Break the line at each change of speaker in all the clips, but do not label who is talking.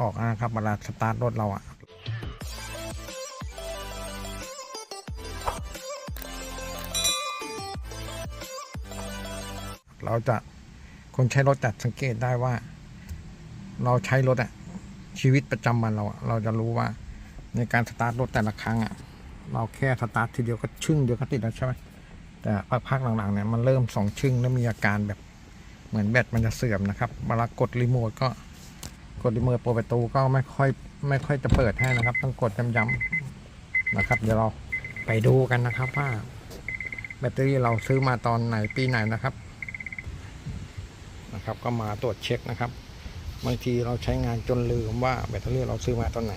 ออกนะครับเวลาสตาร์ทรถเราอะเราจะคนใช้รถจัดสังเกตได้ว่า เราใช้รถอะชีวิตประจำวันเราเราจะรู้ว่าในการสตาร์ทรถแต่ละครั้งอะเราแค่สตาร์ททีเดียวก็ชึ่งเดียวก็ติดแล้วใช่ไหมแต่พักๆหลังๆเนี่ยมันเริ่มสองชึ่งแล้วมีอาการแบบเหมือนแบตมันจะเสื่อมนะครับเวลากดรีโมทก็ กดรีโมเปิดประตูก็ไม่ค่อยไม่ค่อยจะเปิดให้นะครับ ต้องกดย้ำๆนะครับ เดี๋ยวเราไปดูกันนะครับว่า แบตเตอรี่เราซื้อมาตอนไหนปีไหนนะครับ นะครับ ก็มาตรวจเช็คนะครับบางทีเราใช้งานจนลืมว่าแบตเตอรี่เราซื้อมาตอนไหน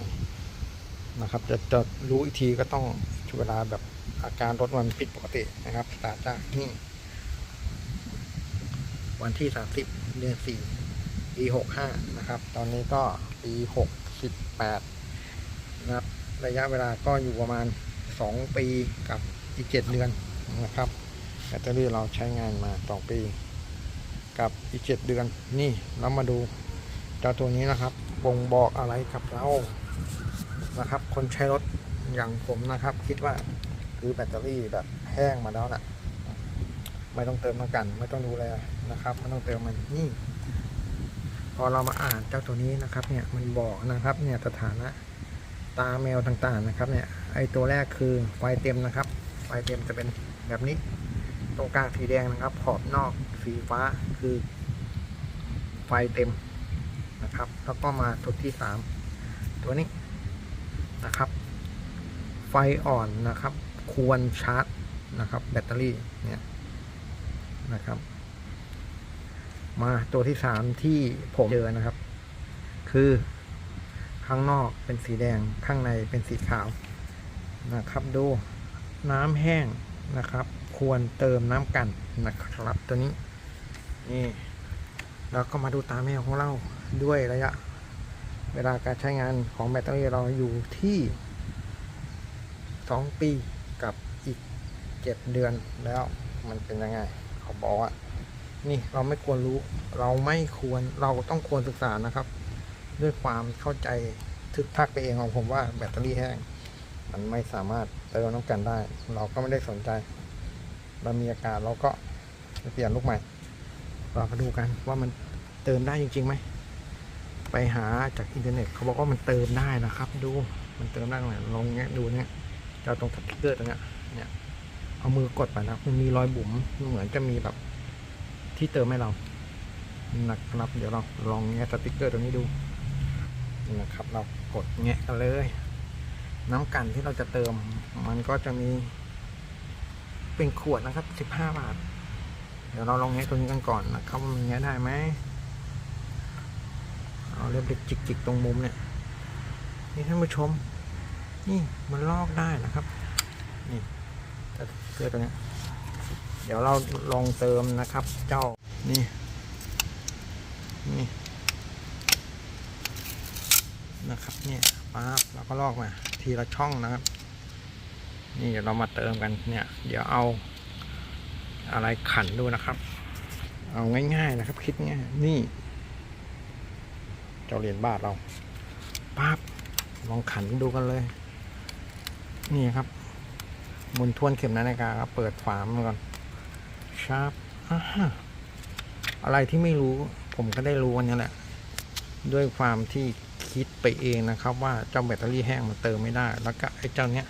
นะครับ จะจะรู้อีกทีก็ต้องเวลาแบบอาการรถมันผิดปกตินะครับสตาร์ทจากนี่วันที่30เดือน4 ปี65นะครับ ตอนนี้ก็ปี68นะครับ ระยะเวลาก็อยู่ประมาณ 2 ปีกับอีก 7 เดือนนะครับแบตเตอรี่เราใช้งานมา 2 ปี กับอีก 7 เดือนนี่เรามาดูเจ้าตัวนี้นะครับบ่งบอกอะไรกับเรานะครับ คนใช้รถอย่างผมนะครับ คิดว่าคือแบตเตอรี่แบบแห้งมาแล้วนะไม่ต้องเติมน้ำกัน ไม่ต้องดูแลนะครับ ไม่ต้องเติมมันนี่ อเรามาอ่านเจ้าตัวนี้นะครับเนี่ยมันบอกนะครับเนี่ยสถานะตาแมวต่างๆนะครับเนี่ยไอตัวแรกคือไฟเต็มนะครับ ไฟเต็มจะเป็นแบบนี้ ตรงกลางสีแดงนะครับ ขอบนอกสีฟ้าคือ ไฟเต็มนะครับ แล้วก็มาจุดที่สามตัวนี้นะครับ ไฟอ่อนนะครับ ควรชาร์จนะครับ แบตเตอรี่เนี่ยนะครับ มาตัวที่สามที่ผมเจอนะครับ คือข้างนอกเป็นสีแดงข้างในเป็นสีขาวนะครับดูน้ำแห้งนะครับ ควรเติมน้ำกันนะครับตัวนี้นี่เราก็มาดูตาแมวของเราด้วยระยะ เวลาการใช้งานของแบตเตอรี่เราอยู่ที่ 2 ปีกับอีก 7 เดือนแล้วมันเป็นยังไง เขาบอกว่า นี่เราไม่ควรรู้ เราไม่ควรเราต้องควรศึกษานะครับ ด้วยความเข้าใจทึกทักไปเองของผมว่าแบตเตอรี่แห้ง มันไม่สามารถเติมน้ำกันได้ เราก็ไม่ได้สนใจ เรามีอาการเราก็เปลี่ยนลูกใหม่ เรามาดูกันว่ามันเติมได้จริงๆไหมไปหาจากอินเทอร์เน็ตเขาบอกว่ามันเติมได้นะครับ ดูมันเติมได้ตรงไหนลองเงี้ยดูเนี่ยจะเอาตรงสติ๊กเกอร์ตรงเนี้ยเนี่ยเอามือกดไปนะมันมีรอยบุ๋มเหมือนจะมีแบบ ที่เติมให้เรานะครับเดี๋ยวเราลองแงะสติกเกอร์ตรงนี้ดูนะครับ เรากดแงะกันเลย น้ำกันที่เราจะเติม มันก็จะมี เป็นขวดนะครับสิบห้าบาท เดี๋ยวเราลองแงะตัวนี้กันก่อนนะครับมันแงะได้ไหมเอาเริ่มจิกจิกๆตรงมุมเนี่ยนี่ท่านผู้ชม นี่มันลอกได้นะครับ นี่เสื้อตัวนี้ เดี๋ยวเราลองเติมนะครับ เจ้านี่นี่นะครับเนี่ยป๊าบเราก็ลอกมา ทีละช่องนะครับ นี่เดี๋ยวเรามาเติมกันเนี่ย เดี๋ยวเอาอะไรขันดูนะครับ เอาง่าย ๆนะครับ คิดง่ายนี่ เจ้าเหรียญบาทเราปั๊บลองขันดูกันเลย นี่ครับมุนทวนเข็มนาฬิกาครับเปิดฝามันก่อน ชาร์ปอะไรที่ไม่รู้ผมก็ได้รู้วันนี้แหละ ด้วยความที่คิดไปเองนะครับ ว่าเจ้าแบตเตอรี่แห้งมันเติมไม่ได้ แล้วก็ไอ้เจ้าเนี้ย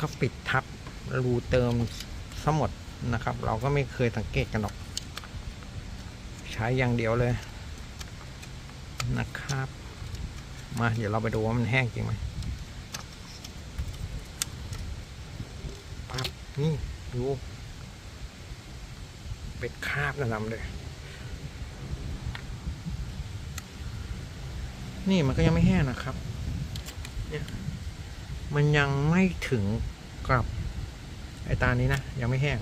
ก็ปิดทับรูเติมซะหมดนะครับ เราก็ไม่เคยสังเกตกันหรอก ใช้อย่างเดียวเลยนะครับ มาเดี๋ยวเราไปดูว่ามันแห้งจริงไหมปั๊บนี่ดู เป็นคราบระนำเลย นี่มันก็ยังไม่แห้งนะครับ เนี่ยมันยังไม่ถึงกับไอตานี้นะยังไม่แห้ง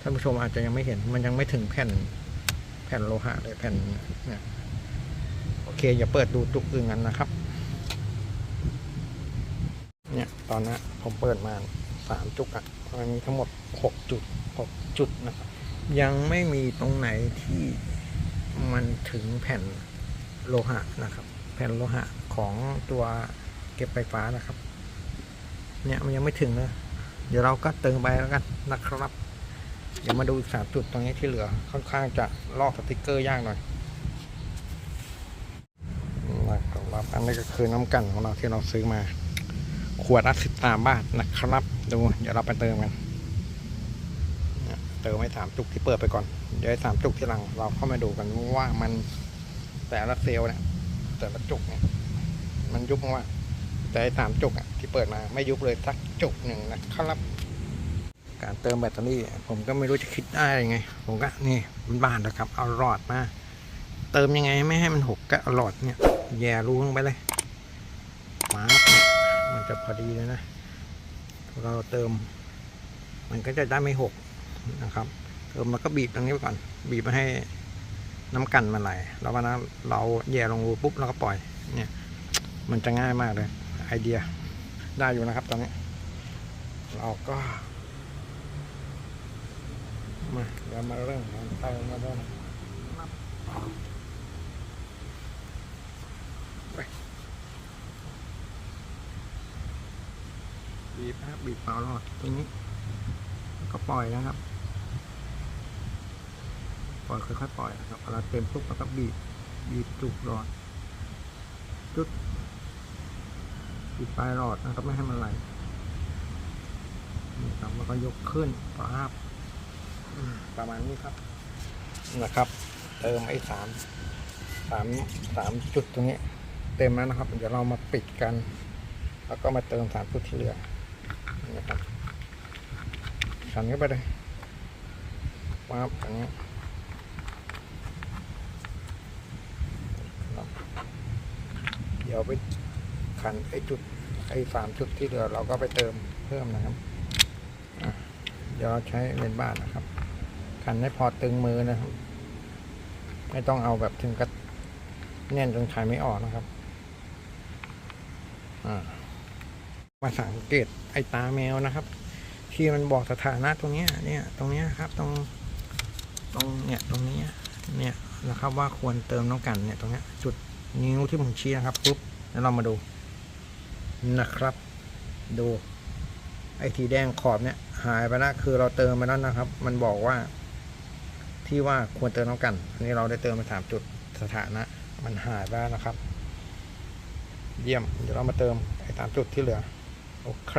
ท่านผู้ชมอาจจะยังไม่เห็น มันยังไม่ถึงแผ่นแผ่นโลหะเลยแผ่นเนี่ยโอเค อย่าเปิดดูตุกอื่นกันนะครับ เนี่ยตอนนี้ผมเปิดมาสามจุกอะ่ะมันมีทั้งหมดหกจุดหกจุดนะครับ ยังไม่มีตรงไหนที่มันถึงแผ่นโลหะนะครับ แผ่นโลหะของตัวเก็บไฟฟ้านะครับ เนี่ยมันยังไม่ถึงเลยเดี๋ยวเราก็เติมไปแล้วกันนะครับ เดี๋ยวมาดูอีกสามจุดตรงนี้ที่เหลือค่อนข้างจะลอกสติกเกอร์ยากหน่อยนะครับอันนี้ก็คือน้ำกันของเราที่เราซื้อมา ขวดละสิบสามบาทนะครับ ดู เดี๋ยวเราไปเติมกัน เติมไว้สามจุกที่เปิดไปก่อน เดี๋ยวสามจุกที่หลัง เราเข้ามาดูกันว่ามันแต่ละเซลล์เนี่ยแต่ละจุกเนี่ยมันยุบว่าแต่สามจุกอะที่เปิดมาไม่ยุบเลยสักจุกหนึ่งนะครับ การเติมแบตเตอรี่ ผมก็ไม่รู้จะคิดได้ยังไง ผมก็นี่มันบานนะครับ เอาหลอดมา เติมยังไงไม่ให้มันหกก็เอาหลอดเนี่ยแย่รูลงไปเลยมามันจะพอดีเลยนะ เราเติม มันก็จะได้ไม่หก นะครับเติมแล้วก็บีบตรงนี้ไปก่อน บีบมาให้น้ำกันมันไหลแล้ววันนั้นเราแย่ลงรูปุ๊บเราก็ปล่อย เนี่ย มันจะง่ายมากเลย ไอเดียได้อยู่นะครับตอนนี้ เราก็มาเดี๋ยวมาเริ่มกันเติมมาเริ่มบีบนะครับบีบเปล่าหลอดตรงนี้แล้วก็ปล่อยนะครับ ล่อยค่อยๆปล่อยนะครับเวลาเต็มปุ๊บแล้วก็บีบบีบจุกหลอดจุดบีบปลายหลอดนะครับไม่ให้มันไหลนี่ครับแล้วก็ยกขึ้นปราบประมาณนี้ครับนะครับ เติมไอ้สามสามสามจุดตรงนี้ เต็มแล้วนะครับ เดี๋ยวเรามาปิดกัน แล้วก็มาเติมสามจุดที่เหลือนะครับขันเข้าไปเลยปั๊บอย่างนี้ครับเดี๋ยวไปขันไอ้จุดไอ้สามจุดที่เหลือเราก็ไปเติมเพิ่มนะครับอะเดี๋ยวใช้เลนบ้านนะครับ ขันให้พอตึงมือนะครับ ไม่ต้องเอาแบบถึงกับแน่นจนขายไม่ออกนะครับมาสังเกตไอ้ตาแมวนะครับ ที่มันบอกสถานะตรงนี้เนี่ย ตรงนี้ครับ ตรงตรงเนี่ยตรงนี้เนี่ยนะครับว่าควรเติมน้ำกันเนี่ยตรงนี้จุด นิ้วที่ผมชี้นะครับปุ๊บแล้วเรามาดูนะครับ ดูไอ้สีแดงขอบเนี่ยหายไปแล้วคือเราเติมไปแล้วนะครับ มันบอกว่า ที่ว่าควรเติมน้ำกันอันนี้เราได้เติมไปสามจุดสถานะ มันหายไปแล้วนะครับ เยี่ยมเดี๋ยวเรามาเติมไอ้สามจุดที่เหลือโอเค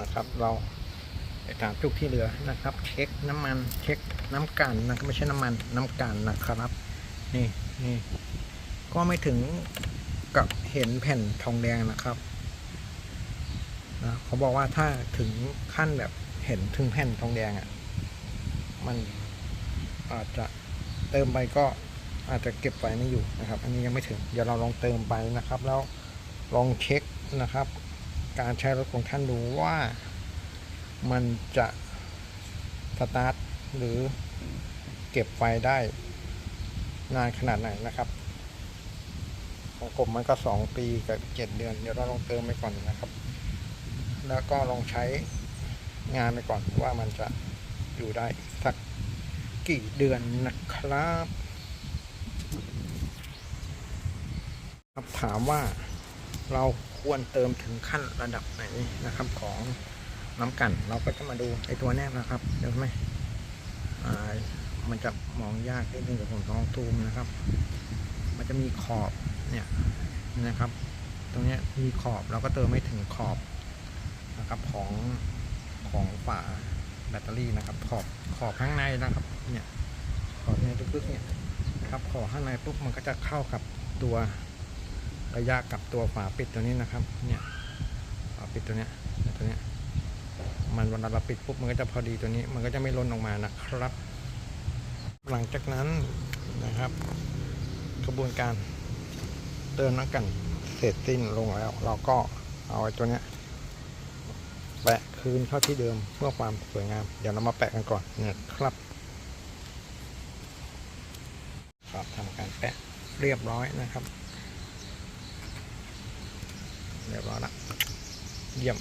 นะครับเรา ไอ้สามจุดที่เหลือนะครับ เช็คน้ำมันเช็คน้ำกันนะครับไม่ใช่น้ำมันน้ำกันนะครับ นี่นี่ก็ไม่ถึงกับเห็นแผ่นทองแดงนะครับนะเขาบอกว่าถ้าถึงขั้นแบบเห็นถึงแผ่นทองแดงอะ่ะมันอาจจะเติมไปก็อาจจะเก็บไว้ไม่อยู่นะครับ อันนี้ยังไม่ถึง เดี๋ยวเราลองเติมไปนะครับ แล้วลองเช็คนะครับ การใช้รถของท่านดูว่า มันจะสตาร์ทหรือเก็บไฟได้นานขนาดไหนนะครับของผมมันก็สองปีกับเจ็ดเดือน เดี๋ยวเราลองเติมไปก่อนนะครับ แล้วก็ลองใช้งานไปก่อนว่ามันจะอยู่ได้สักกี่เดือนนะครับครับถามว่าเราควรเติมถึงขั้นระดับไหนนะครับของ น้ำกันเราก็จะมาดูไอตัวแนบนะครับเดี๋ยวไหมอ่ามันจะมองยากนิดนึงเดี๋ยวผมลองซูมนะครับ มันจะมีขอบเนี่ยนะครับ ตรงนี้มีขอบเราก็เติมไม่ถึงขอบนะครับของของฝาแบตเตอรี่นะครับ ขอบขอบข้างในนะครับเนี่ยขอบในลึกๆเนี่ยนะครับขอบข้างในปุ๊บมันก็จะเข้ากับตัวระยะกับตัวฝาปิดตัวนี้นะครับเนี่ยฝาปิดตัวเนี้ยตัวเนี้ย มันเวลาเราปิดปุ๊บมันก็จะพอดีตัวนี้ มันก็จะไม่ล้นออกมานะครับ หลังจากนั้นนะครับกระบวนการเติมน้ำกันเสร็จสิ้นลงแล้ว เราก็เอาไอ้ตัวเนี้ยแปะคืนเข้าที่เดิมเพื่อความสวยงาม เดี๋ยวเรามาแปะกันก่อนนะครับครับทำการแปะเรียบร้อยนะครับ เรียบร้อยละเยี่ยม